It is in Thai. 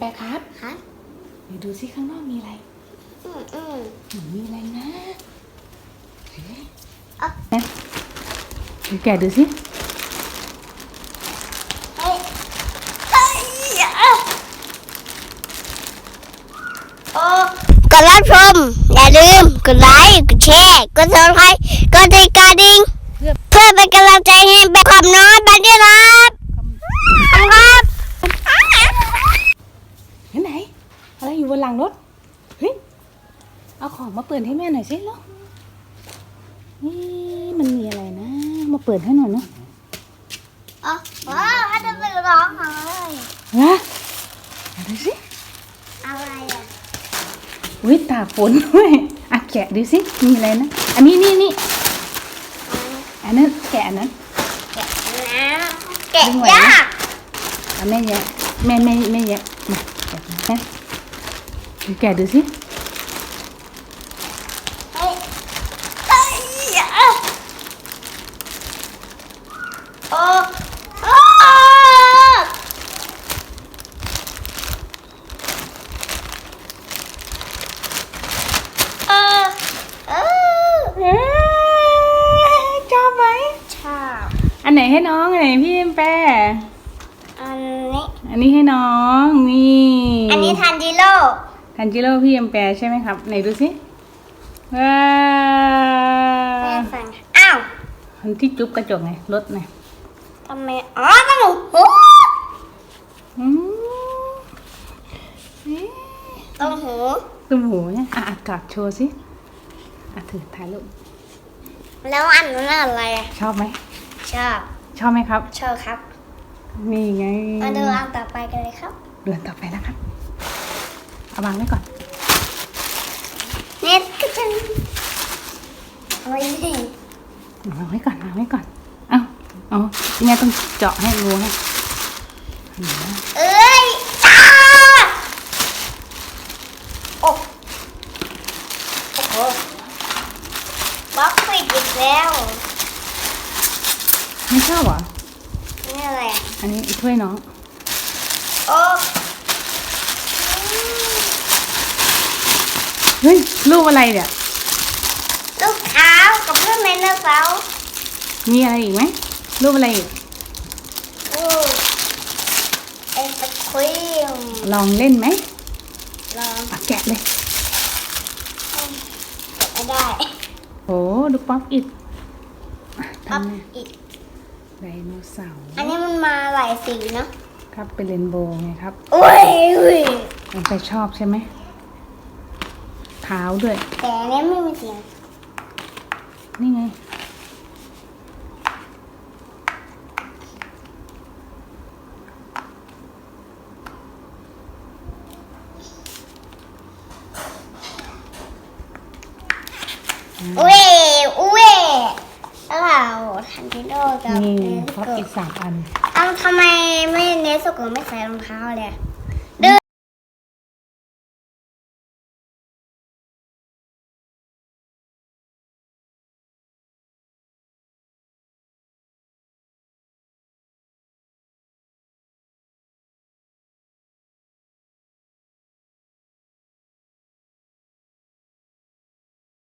แปรครับฮะเดี๋ยวดูซิข้างนอกมีอะไรอืมอืมหนูมีอะไรนะเฮ้ยอะนะเดี๋ยวแกะดูสิเฮ้ยเฮ้ยอะโอ้กดรับชมอย่าลืมกดไลค์กดแชร์กดซับสไครต์กดติดกระดิ่งเพื่อเป็นกำลังใจให้แบบความน้อยไปด้วยครับขอบคุณครับ เห็นไหน อะไรอยู่ บนหลังรถ เฮ้ย เอาของมาเปิดให้แม่หน่อยสิลูกนี่มันมีอะไรนะ มาเปิดให้หน่อยเนาะอ๋อว้าวถ้าจะไปร้องอะไรวะเอาดูสิ อะไรอะอุ้ยตากฝนด้วยอะแกะดูสิ มีอะไรนะ อันนี้นี่นี่อันนั้นแกะอันนั้น แกะน้ำแกะยากเอาแม่แยะแม่แม่แม่แยะมาแกะนะ แกะดูสิโอ้โหชอบไหมชอบ อันไหนให้น้องอันไหนพี่แปรอันนี้ อันนี้ให้น้องนี่ อันนี้ทันจิโร่ ทันจิโร่พี่แอมแปรใช่ไหมครับ ไหนดูสิว้าแม่วฟังอ้าวอันที่จุ๊บกระจกไงรถไงทำไมอ๋อตั้งหูหูอืมนี่ตั้งหูตุ้มหูเนี่ยอะอากาศโชว์สิอะถือถ่ายรูปแล้วอันนั้นอะไรอะชอบไหมชอบชอบไหมครับ ชอบครับ นี่ไงมาดูอันต่อไปกันเลยครับเดือนต่อไปนะครับ เอาวางไว้ก่อนเน็ตก็จะโอ้ยวางไว้ก่อนวางไว้ก่อน เอาเอาแม่ต้องเจาะให้รูให้เอ้ยอ้าโอ้โอ้โหบล็อกปิดอีกแล้วไม่ชอบเหรอนี่อะไรอะอันนี้ถ้วยน้อง โอ้ เฮ้ยรูปอะไรเนี่ย ลูกเท้ากับเพื่อนไมโนเสาร์มีอะไรอีกไหมรูปอะไรอีกโอ้ไอ้ตะครีมลองเล่นไหมลองอะแกะเลยไม่ได้โอ้ดูป๊อปอิดอะอัพทำไงอีกไดโนเสาร์อันนี้มันมาหลายสีเนาะครับเป็นเรนโบว์ไงครับ อุ้ยอุ้ยมันไปชอบใช่ไหม เท้าด้วย แต่อันนี้ไม่มีเสียงนี่ไง อุ้ยอุ้ยแล้วเราทันจิโร่กับนี่เนสป๊อปโกะอิดสามอัน เอ้าทำไมไม่เนสโกะไม่ใส่รองเท้าเลยอะ